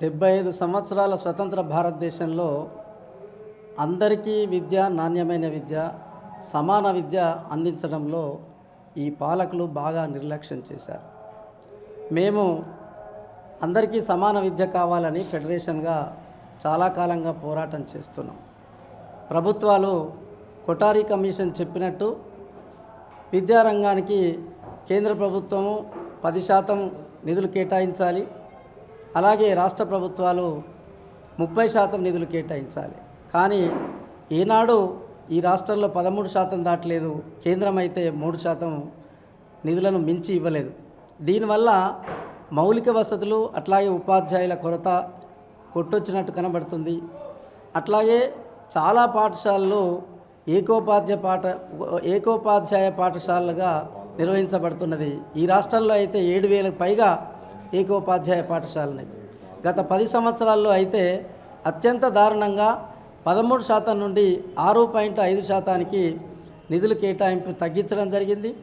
డెబ్బై ఐదు సంవత్సరాల స్వతంత్ర భారతదేశంలో అందరికీ విద్య నాణ్యమైన విద్య సమాన విద్య అందించడంలో ఈ పాలకులు బాగా నిర్లక్ష్యం చేశారు. మేము అందరికీ సమాన విద్య కావాలని ఫెడరేషన్గా చాలా కాలంగా పోరాటం చేస్తున్నాం. ప్రభుత్వాలు కొటారీ కమిషన్ చెప్పినట్టు విద్యారంగానికి కేంద్ర ప్రభుత్వము పది శాతం నిధులు కేటాయించాలి. అలాగే రాష్ట్ర ప్రభుత్వాలు ముప్పై శాతం నిధులు కేటాయించాలి. కానీ ఈనాడు ఈ రాష్ట్రంలో పదమూడు శాతం దాటలేదు. కేంద్రం అయితే మూడు శాతం నిధులను మించి ఇవ్వలేదు. దీనివల్ల మౌలిక వసతులు అట్లాగే ఉపాధ్యాయుల కొరత కొట్టొచ్చినట్టు కనబడుతుంది. అట్లాగే చాలా పాఠశాలలు ఏకోపాధ్యాయ పాఠ ఏకోపాధ్యాయ పాఠశాలలుగా నిర్వహించబడుతున్నది. ఈ రాష్ట్రంలో అయితే ఏడు వేలకు పైగా ఏకోపాధ్యాయ పాఠశాలని. గత పది సంవత్సరాల్లో అయితే అత్యంత దారుణంగా పదమూడు శాతం నుండి ఆరు పాయింట్ ఐదు శాతానికి నిధులు కేటాయింపు తగ్గించడం జరిగింది.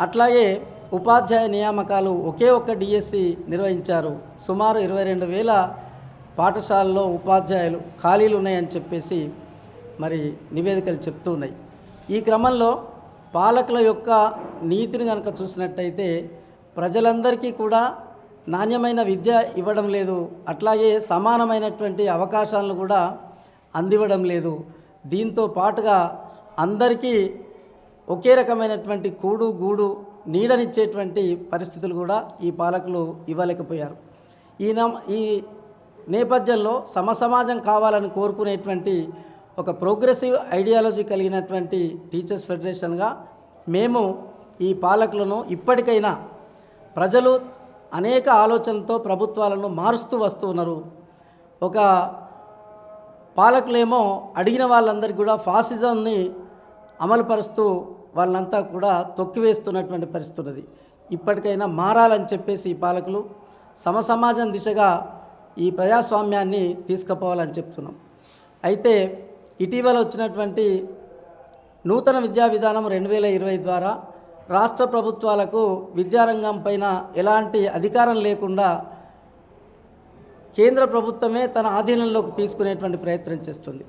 అట్లాగే ఉపాధ్యాయ నియామకాలు ఒకే ఒక్క డిఎస్సి నిర్వహించారు. సుమారు ఇరవై రెండు వేల పాఠశాలలో ఉపాధ్యాయులు ఖాళీలు ఉన్నాయని చెప్పేసి మరి నివేదికలు చెప్తూ ఉన్నాయి. ఈ క్రమంలో పాలకుల యొక్క నీతిని కనుక చూసినట్టయితే ప్రజలందరికీ కూడా నాణ్యమైన విద్య ఇవ్వడం లేదు. అట్లాగే సమానమైనటువంటి అవకాశాలను కూడా అందివ్వడం లేదు. దీంతో పాటుగా అందరికీ ఒకే రకమైనటువంటి కూడు గూడు నీడనిచ్చేటువంటి పరిస్థితులు కూడా ఈ పాలకులు ఇవ్వలేకపోయారు. ఈ ఈ నేపథ్యంలో సమసమాజం కావాలని కోరుకునేటువంటి ఒక ప్రోగ్రెసివ్ ఐడియాలజీ కలిగినటువంటి టీచర్స్ ఫెడరేషన్గా మేము ఈ పాలకులను ఇప్పటికైనా ప్రజలు అనేక ఆలోచనలతో ప్రభుత్వాలను మారుస్తూ వస్తున్నారు ఒక పాలకులేమో అడిగిన వాళ్ళందరికీ కూడా ఫాసిజంని అమలుపరుస్తూ వాళ్ళంతా కూడా తొక్కివేస్తున్నటువంటి పరిస్థితి ఉన్నది. ఇప్పటికైనా మారాలని చెప్పేసి ఈ పాలకులు సమసమాజం దిశగా ఈ ప్రజాస్వామ్యాన్ని తీసుకుపోవాలని చెప్తున్నాం. అయితే ఇటీవల వచ్చినటువంటి నూతన విద్యా విధానం రెండు వేల ఇరవై ద్వారా రాష్ట్ర ప్రభుత్వాలకు విద్యారంగం పైన ఎలాంటి అధికారం లేకుండా కేంద్ర ప్రభుత్వమే తన ఆధీనంలోకి తీసుకునేటువంటి ప్రయత్నం చేస్తుంది.